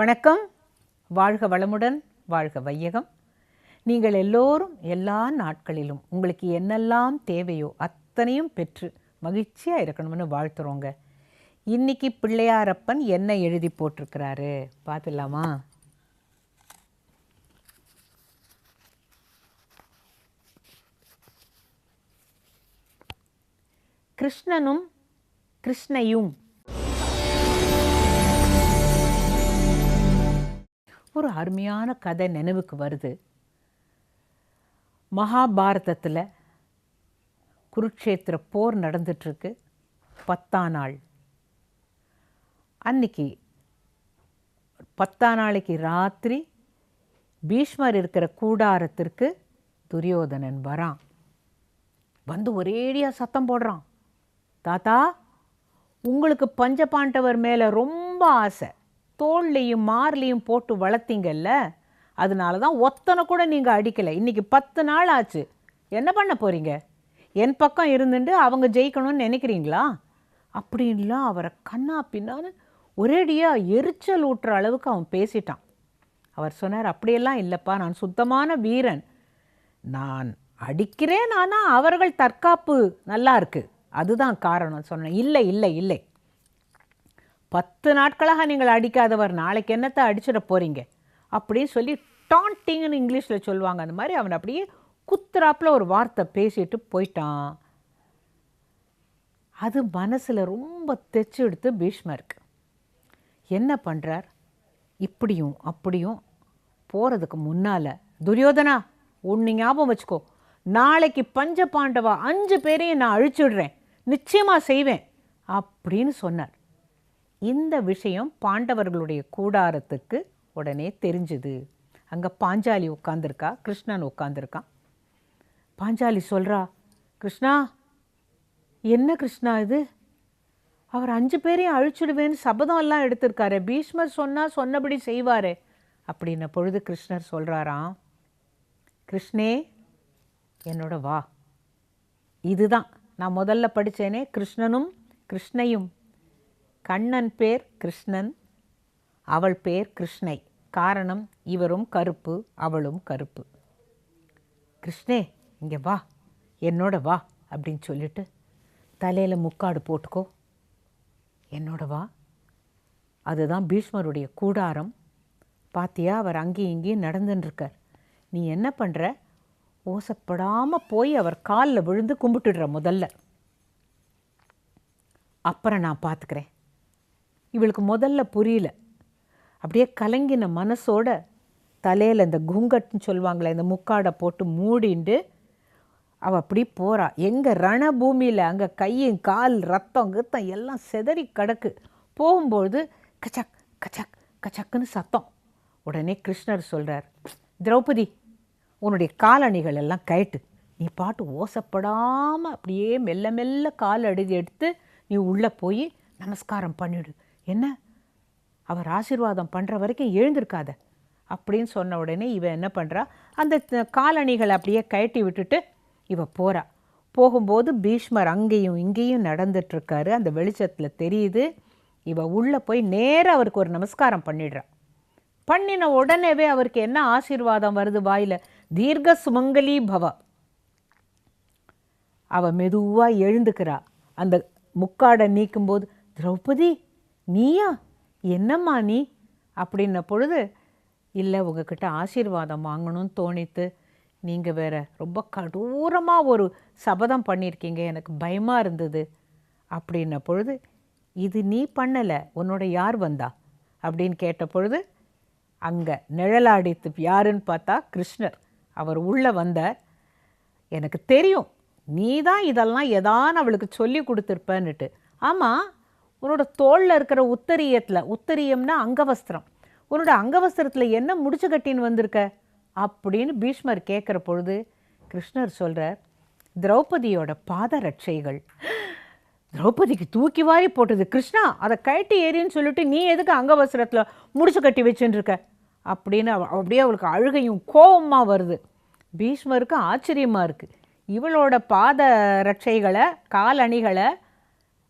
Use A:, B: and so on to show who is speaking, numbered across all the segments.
A: வணக்கம். வாழ்க வளமுடன் வாழ்க வையகம். நீங்கள் எல்லோரும் எல்லா நாட்களிலும் உங்களுக்கு என்னெல்லாம் தேவையோ அத்தனையும் பெற்று மகிழ்ச்சியாக இருக்கணும்னு வாழ்த்துறோங்க. இன்னைக்கு பிள்ளையாரப்பன் என்ன எழுதி போட்டிருக்கிறாரு? பார்த்துடலாமா? கிருஷ்ணனும் கிருஷ்ணையும் ஒரு அருமையான கதை நினைவுக்கு வருது. மகாபாரதத்தில் குருட்சேத்திர போர் நடந்துட்டுருக்கு பத்தா நாள். அன்னைக்கு பத்தா நாளைக்கு ராத்திரி பீஷ்மர் இருக்கிற கூடாரத்திற்கு துரியோதனன் வரான். வந்து ஒரேடியாக சத்தம் போடுறான். தாத்தா உங்களுக்கு பஞ்சபாண்டவர் மேலே ரொம்ப ஆசை. தோல்லையும் மார்லையும் போட்டு வளர்த்தீங்கல்ல அதனால தான் ஒத்தனை கூட நீங்கள் அடிக்கலை. இன்னைக்கு பத்து நாள் ஆச்சு. என்ன பண்ண போகிறீங்க என் பக்கம் இருந்துட்டு அவங்க ஜெயிக்கணும்னு நினைக்கிறீங்களா? அப்படின்லாம் அவரை கண்ணா பின்னான்னு ஒரேடியாக எரிச்சல் ஊட்டுற அளவுக்கு அவன் பேசிட்டான். அவர் சொன்னார் அப்படியெல்லாம் இல்லைப்பா நான் சுத்தமான வீரன். நான் அடிக்கிறேன் ஆனால் அவர்கள் தற்காப்பு நல்லா இருக்கு. அதுதான் காரணம். சொன்னேன் இல்லை இல்லை இல்லை. பத்து நாட்களாக நீங்கள் அடிக்காதவர் நாளைக்கு என்னத்தை அடிச்சிட போகிறீங்க அப்படின்னு சொல்லி டாண்டிங்னு இங்கிலீஷில் சொல்லுவாங்க. அந்த மாதிரி அவன் அப்படியே குத்துறாப்புல ஒரு வார்த்தை பேசிட்டு போயிட்டான். அது மனசில் ரொம்ப தைச்சு எடுத்து பீஷ்மருக்கு என்ன பண்ணுறார் இப்படியும் அப்படியும் போகிறதுக்கு முன்னால் துரியோதனா ஒன்று ஞாபகம் வச்சுக்கோ. நாளைக்கு பஞ்ச பாண்டவா அஞ்சு பேரையும் நான் அழிச்சிடுறேன். நிச்சயமாக செய்வேன். அப்படின்னு சொன்னார். இந்த விஷயம் பாண்டவர்களுடைய கூடாரத்துக்கு உடனே தெரிஞ்சுது. அங்கே பாஞ்சாலி உட்காந்துருக்கா கிருஷ்ணன் உட்காந்துருக்கான் பாஞ்சாலி சொல்கிறா கிருஷ்ணா என்ன கிருஷ்ணா இது? அவர் அஞ்சு பேரையும் அழிச்சிடுவேன்னு சபதம் எல்லாம் எடுத்திருக்காரு பீஷ்மர் சொன்னால் சொன்னபடி செய்வாரே. அப்படின்ன பொழுது கிருஷ்ணர் சொல்கிறாராம் கிருஷ்ணே என்னோட வா. இதுதான். நான் முதல்ல படித்தேனே கிருஷ்ணனும் கிருஷ்ணையும். கண்ணன் பேர் கிருஷ்ணன் அவள் பேர் கிருஷ்ணை. காரணம் இவரும் கருப்பு அவளும் கருப்பு. கிருஷ்ணே இங்கே வா என்னோட வா அப்படின்னு சொல்லிட்டு தலையில் முக்காடு போட்டுக்கோ. என்னோட வா. அதுதான் பீஷ்மருடைய கூடாரம். பாத்தியா அவர் அங்கேயும் இங்கேயும் நடந்துட்டுருக்கார் நீ என்ன பண்ணுற ஓசப்படாமல் போய் அவர் காலில் விழுந்து கும்பிட்டுடுற முதல்ல. அப்புறம் நான் பார்த்துக்கிறேன் இவளுக்கு முதல்ல புரியல. அப்படியே கலங்கின மனசோட தலையில் இந்த குங்கட்னு சொல்லுவாங்களே இந்த முக்காடை போட்டு மூடிண்டு அவள் அப்படி போகிறா எங்கள் ரணபூமியில் அங்கே கையும் கால் ரத்தம் கித்தம் எல்லாம் செதறி கிடக்கு. போகும்போது கச்சக் கச்சக் கச்சக்குன்னு சத்தம். உடனே கிருஷ்ணர் சொல்கிறார் திரௌபதி உன்னுடைய காலணிகள் எல்லாம் கயட்டு. நீ பாட்டு ஓசப்படாமல் அப்படியே மெல்ல மெல்ல கால் அழுதி எடுத்து நீ உள்ளே போய் நமஸ்காரம் பண்ணிவிடு என்ன? அவர் ஆசீர்வாதம் பண்ணுற வரைக்கும் எழுந்திருக்காத. அப்படின்னு சொன்ன உடனே இவன் என்ன பண்ணுறா அந்த காலணிகளை அப்படியே கயட்டி விட்டுட்டு இவ போகிறா போகும்போது பீஷ்மர் அங்கேயும் இங்கேயும் நடந்துட்டுருக்காரு. அந்த வெளிச்சத்தில் தெரியுது இவ உள்ளே போய் நேராக அவருக்கு ஒரு நமஸ்காரம் பண்ணிடுறா. பண்ணின உடனேவே அவருக்கு என்ன ஆசீர்வாதம் வருது வாயில்? தீர்க்க சுமங்கலி பவ. அவ மெதுவாக எழுந்துக்கிறா. அந்த முக்காடை நீக்கும்போது திரௌபதி நீயா? என்னம்மா நீ? அப்படின்ன பொழுது இல்லை உங்ககிட்ட ஆசீர்வாதம் வாங்கணும்னு தோணித்து நீங்கள் வேற ரொம்ப கடூரமாக ஒரு சபதம் பண்ணியிருக்கீங்க எனக்கு பயமாக இருந்தது. அப்படின்ன பொழுது இது நீ பண்ணலை உன்னோட யார் வந்தா? அப்படின்னு கேட்ட பொழுது அங்கே நிழலாடித்து யாருன்னு பார்த்தா கிருஷ்ணர். அவர் உள்ளே வந்தார். எனக்கு தெரியும் நீ தான் இதெல்லாம் எதான் அவளுக்கு சொல்லி கொடுத்துருப்பன்னுட்டு. ஆமாம் உன்னோட தோளில் இருக்கிற உத்தரியத்தில் உத்தரியம்னா அங்கவஸ்திரம். உன்னோட அங்கவஸ்திரத்தில் என்ன முடிச்சு கட்டின்னு வந்திருக்க? அப்படின்னு பீஷ்மர் கேட்குற பொழுது கிருஷ்ணர் சொல்கிறார் திரௌபதியோட பாதரட்சைகள் திரௌபதிக்கு தூக்கி வாரி போட்டது கிருஷ்ணா அதை கழட்டி ஏறின்னு சொல்லிட்டு நீ எதுக்கு அங்கவஸ்திரத்தில் முடிச்சு கட்டி வச்சின்னுருக்க அப்படின்னு அப்படியே அவளுக்கு அழுகையும் கோபமாக வருது. பீஷ்மருக்கு ஆச்சரியமாக இருக்குது இவளோட பாத ரட்சைகளை காலணிகளை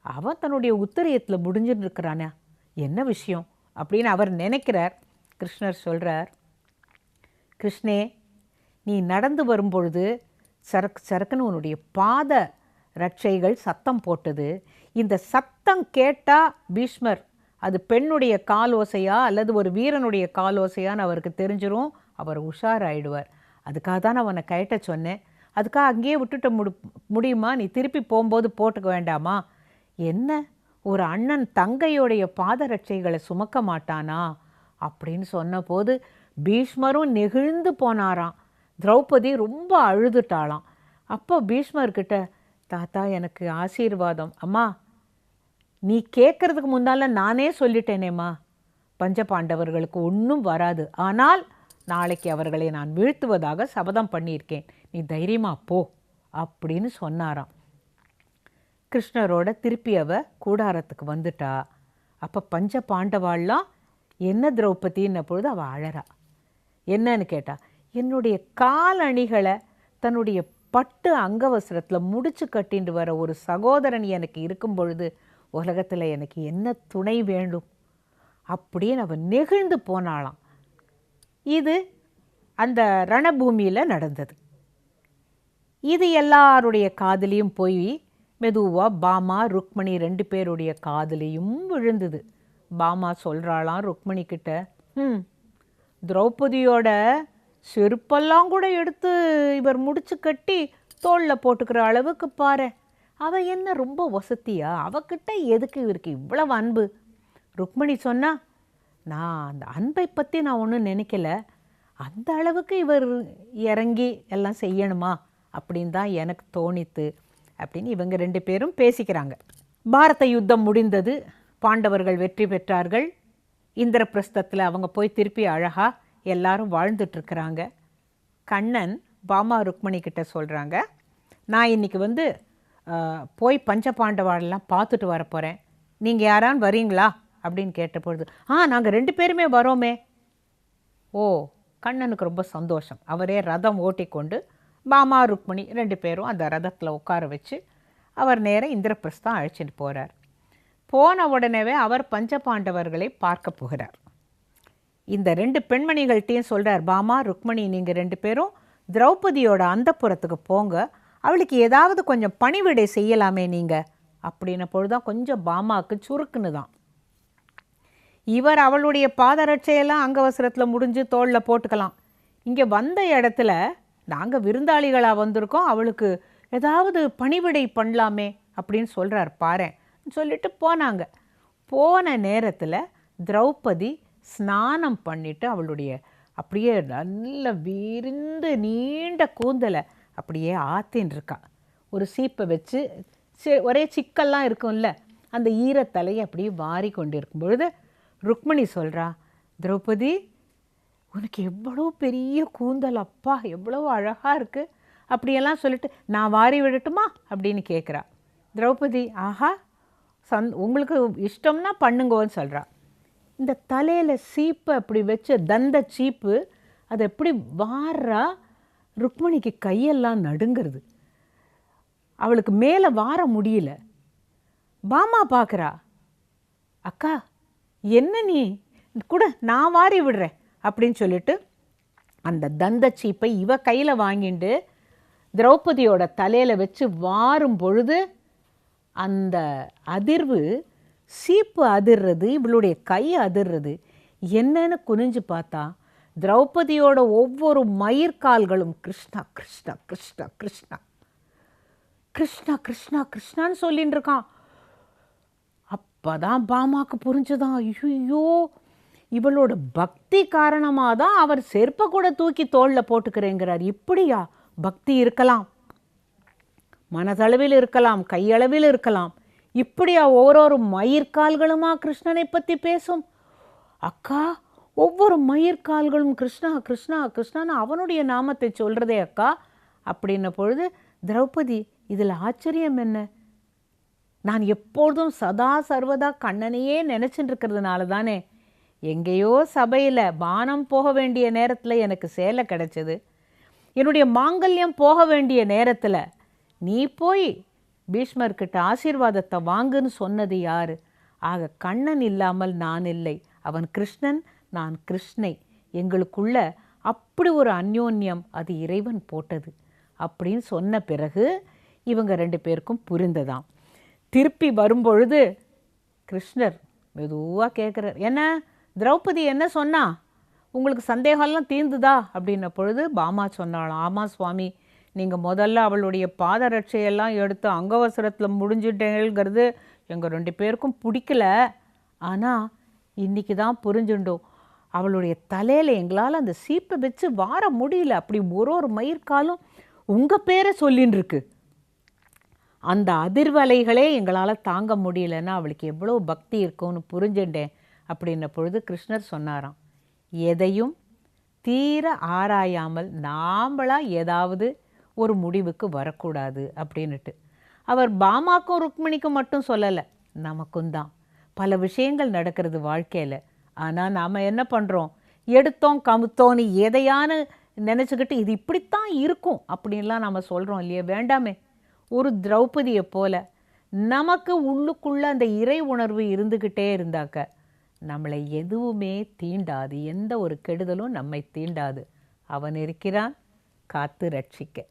A: அவன் தன்னுடைய உத்தரியத்தில் முடிஞ்சுட்டு இருக்கிறானா என்ன விஷயம்? அப்படின்னு அவர் நினைக்கிறார். கிருஷ்ணர் சொல்கிறார் கிருஷ்ணே நீ நடந்து வரும்பொழுது சரக்கு சரக்குன்னு உன்னுடைய பாத ரட்சைகள் சத்தம் போட்டது. இந்த சத்தம் கேட்டால் பீஷ்மர் அது பெண்ணுடைய கால் ஓசையா அல்லது ஒரு வீரனுடைய கால் ஓசையான்னு அவருக்கு தெரிஞ்சிரும். அவர் உஷாராயிடுவார். அதுக்காக தான் நான் உன்னை கயட்ட சொன்னேன். அதுக்காக அங்கேயே விட்டுட்டு முடி முடியுமா? நீ திருப்பி போகும்போது போட்டுக்க வேண்டாமா? என்ன? ஒரு அண்ணன் தங்கையுடைய பாதரட்சைகளை சுமக்க மாட்டானா? அப்படின்னு சொன்னபோது பீஷ்மரும் நெகிழ்ந்து போனாராம். திரௌபதி ரொம்ப அழுதுட்டாளாம். அப்போ பீஷ்மர்கிட்ட தாத்தா எனக்கு ஆசீர்வாதம். அம்மா நீ கேட்கறதுக்கு முன்னால் நானே சொல்லிட்டேனேம்மா. பஞ்சபாண்டவர்களுக்கு ஒன்றும் வராது. ஆனால் நாளைக்கு அவர்களை நான் வீழ்த்துவதாக சபதம் பண்ணியிருக்கேன். நீ தைரியமாக போ அப்படின்னு சொன்னாராம். கிருஷ்ணரோட திருப்பி அவ கூடாரத்துக்கு வந்துட்டா. அப்போ பஞ்ச பாண்டவாள்லாம் என்ன திரௌபதின்ன பொழுது அவள் அழறா. என்னன்னு கேட்டா என்னுடைய காலணிகளை தன்னுடைய பட்டு அங்கவசரத்தில் முடிச்சு கட்டிண்டு வர ஒரு சகோதரன் எனக்கு இருக்கும் பொழுது உலகத்தில் எனக்கு என்ன துணை வேண்டும்? அப்படின்னு அவன் நெகிழ்ந்து போனாளாம். இது அந்த ரணபூமியில் நடந்தது. இது எல்லாருடைய காதுலேயும் போய் மெதுவாக பாமா ருக்மணி ரெண்டு பேருடைய காதலையும் விழுந்தது. பாமா சொல்கிறாளாம் ருக்மணி கிட்ட ம் திரௌபதியோட செருப்பெல்லாம் கூட எடுத்து இவர் முடிச்சு கட்டி தோளில் போட்டுக்கிற அளவுக்கு பாரு. அவ என்ன ரொம்ப வசதியா? அவகிட்ட எதுக்கு இவருக்கு இவ்வளவு அன்பு? ருக்மணி சொன்னா நான் அந்த அன்பை பற்றி நான் ஒன்றும் நினைக்கல. அந்த அளவுக்கு இவர் இறங்கி எல்லாம் செய்யணுமா? அப்படின்னு தான் எனக்கு தோணித்து அப்படின்னு இவங்க ரெண்டு பேரும் பேசிக்கிறாங்க. பாரத யுத்தம் முடிந்தது. பாண்டவர்கள் வெற்றி பெற்றார்கள். இந்திரபிரஸ்தத்தில் அவங்க போய் திருப்பி அழகாக எல்லாரும் வாழ்ந்துட்டுருக்குறாங்க கண்ணன் பாமா ருக்மணி கிட்ட சொல்கிறாங்க நான் இன்னைக்கு வந்து போய் பஞ்ச பாண்டவாளெல்லாம் பார்த்துட்டு வர போகிறேன் நீங்கள் யாரான்னு வரீங்களா? அப்படின்னு கேட்ட பொழுது ஆ நாங்கள் ரெண்டு பேருமே வரோமே. ஓ கண்ணனுக்கு ரொம்ப சந்தோஷம். அவரே ரதம் ஓட்டிக்கொண்டு பாமா ருக்மணி ரெண்டு பேரும் அந்த ரதத்தில் உட்கார வச்சு அவர் நேரம் இந்திரபிரஸ்தான் அழைச்சிட்டு போகிறார் போன உடனேவே அவர் பஞ்சபாண்டவர்களை பார்க்க போகிறார். இந்த ரெண்டு பெண்மணிகள்கிட்டையும் சொல்கிறார் பாமா ருக்மணி நீங்கள் ரெண்டு பேரும் திரௌபதியோட அந்தப்புறத்துக்கு போங்க. அவளுக்கு ஏதாவது கொஞ்சம் பணிவிடை செய்யலாமே நீங்கள் அப்படின்ன பொழுதுதான் கொஞ்சம் பாமாவுக்கு சுருக்குன்னு தான். இவர் அவளுடைய பாதரட்சையெல்லாம் அங்கவசரத்தில் முடிஞ்சு தோளில் போட்டுக்கலாம். இங்கே வந்த இடத்துல நாங்கள் விருந்தாளிகளாக வந்திருக்கோம் அவளுக்கு ஏதாவது பணிவிடை பண்ணலாமே அப்படின்னு சொல்கிறார் பாரேன் சொல்லிட்டு போனாங்க. போன நேரத்தில் திரௌபதி ஸ்நானம் பண்ணிவிட்டு அவளுடைய அப்படியே நல்ல விரிந்து நீண்ட கூந்தலை அப்படியே ஆத்தின்னு இருக்கா. ஒரு சீப்பை வச்சு ஒரே சிக்கல்லாம் இருக்கும்ல அந்த ஈரத்தலையை அப்படியே வாரி கொண்டு இருக்கும் பொழுது ருக்மணி சொல்கிறா திரௌபதி உனக்கு எவ்வளோ பெரிய கூந்தல் அப்பா எவ்வளோ அழகாக இருக்குது அப்படியெல்லாம் சொல்லிட்டு நான் வாரி விடட்டுமா? அப்படின்னு கேட்குறா திரௌபதி ஆஹா சந் உங்களுக்கு இஷ்டம்னா பண்ணுங்கோன்னு சொல்கிறா இந்த தலையில் சீப்பை அப்படி வச்ச தந்த சீப்பு அதை எப்படி வாரா ருக்மணிக்கு கையெல்லாம் நடுங்கிறது. அவளுக்கு மேலே வார முடியல. பாமா பார்க்குறா அக்கா என்ன நீ? கூட நான் வாரி விடுறேன். அப்படின்னு சொல்லிட்டு அந்த தந்த சீப்பை இவ கையில் வாங்கிண்டு திரௌபதியோட தலையில் வச்சு வாரும் பொழுது அந்த அதிர்வு சீப்பு அதிர்றது இவளுடைய கை அதிர்றது என்னன்னு குனிஞ்சு பார்த்தா திரௌபதியோட ஒவ்வொரு மயிர்கால்களும் கிருஷ்ணா கிருஷ்ணா கிருஷ்ணா கிருஷ்ணா கிருஷ்ணா கிருஷ்ணா கிருஷ்ணான்னு சொல்லின்னு இருக்கான். அப்பதான் பாமாக்கு புரிஞ்சுதான் ஐயோ இவளோட பக்தி காரணமாக தான் அவர் செருப்பை கூட தூக்கி தோளில் போட்டுக்கிறேங்கிறார். இப்படியா? பக்தி இருக்கலாம். மனதளவில் இருக்கலாம் கையளவில் இருக்கலாம். இப்படியா ஓரொரு மயிர்கால்களுமா கிருஷ்ணனை பற்றி பேசும்? அக்கா ஒவ்வொரு மயிர்கால்களும் கிருஷ்ணா கிருஷ்ணா கிருஷ்ணான்னு அவனுடைய நாமத்தை சொல்கிறதே அக்கா. அப்படின்ன பொழுது திரௌபதி இதில் ஆச்சரியம் என்ன? நான் எப்பொழுதும் சதா சர்வதா கண்ணனையே நினச்சிட்டு இருக்கிறதுனால தானே. எங்கேயோ சபையில் பானம் போக வேண்டிய நேரத்தில் எனக்கு சேலை கிடைச்சது. என்னுடைய மாங்கல்யம் போக வேண்டிய நேரத்தில் நீ போய் பீஷ்மர்கிட்ட ஆசீர்வாதத்தை வாங்குன்னு சொன்னது யார்? ஆக கண்ணன் இல்லாமல் நான் இல்லை. அவன் கிருஷ்ணன் நான் கிருஷ்ணை. எங்களுக்குள்ள அப்படி ஒரு அந்யோன்யம் அது இறைவன் போட்டது. அப்படின்னு சொன்ன பிறகு இவங்க ரெண்டு பேருக்கும் புரிந்ததாம். திருப்பி வரும்பொழுது கிருஷ்ணர் மெதுவாக கேட்குறார் என்ன? திரௌபதி என்ன சொன்னா? உங்களுக்கு சந்தேகம்லாம் தீர்ந்துதா? அப்படின்ன பொழுது பாமா சொன்னாளாம். ஆமா சுவாமி நீங்கள் முதல்ல அவளுடைய பாதரட்சையெல்லாம் எடுத்து அங்கவசரத்தில் முடிஞ்சுட்டேங்கிறது எங்கள் ரெண்டு பேருக்கும் பிடிக்கல. ஆனால் இன்னைக்கு தான் புரிஞ்சுண்டோம் அவளுடைய தலையில் எங்களால் அந்த சீப்பை வச்சு வார முடியல. அப்படி ஒரு ஒரு மயிர்காலும் உங்கள் பேரை சொல்லின்னு இருக்கு அந்த அதிர்வலைகளே எங்களால் தாங்க முடியலன்னா அவளுக்கு எவ்வளோ பக்தி இருக்கும்னு புரிஞ்சுட்டேன். அப்படின்ன பொழுது கிருஷ்ணர் சொன்னாராம் எதையும் தீர ஆராயாமல் நாமளா ஏதாவது ஒரு முடிவுக்கு வரக்கூடாது அப்படின்னுட்டு. அவர் பாமாக்கும் ருக்மிணிக்கும் மட்டும் சொல்லலை நமக்கும் தான். பல விஷயங்கள் நடக்கிறது வாழ்க்கையில். ஆனால் நாம் என்ன பண்ணுறோம் எடுத்தோம் கமுத்தோன்னு எதையானு நினச்சிக்கிட்டு இது இப்படித்தான் இருக்கும் அப்படின்லாம் நம்ம சொல்கிறோம் இல்லையா? வேண்டாமே. ஒரு திரௌபதியை போல நமக்கு உள்ளுக்குள்ளே அந்த இறை உணர்வு இருந்துக்கிட்டே இருந்தாக்க நம்மளை எதுவுமே தீண்டாது. எந்த ஒரு கெடுதலும் நம்மை தீண்டாது. அவன் இருக்கிறான். காத்து ரட்சிக்க.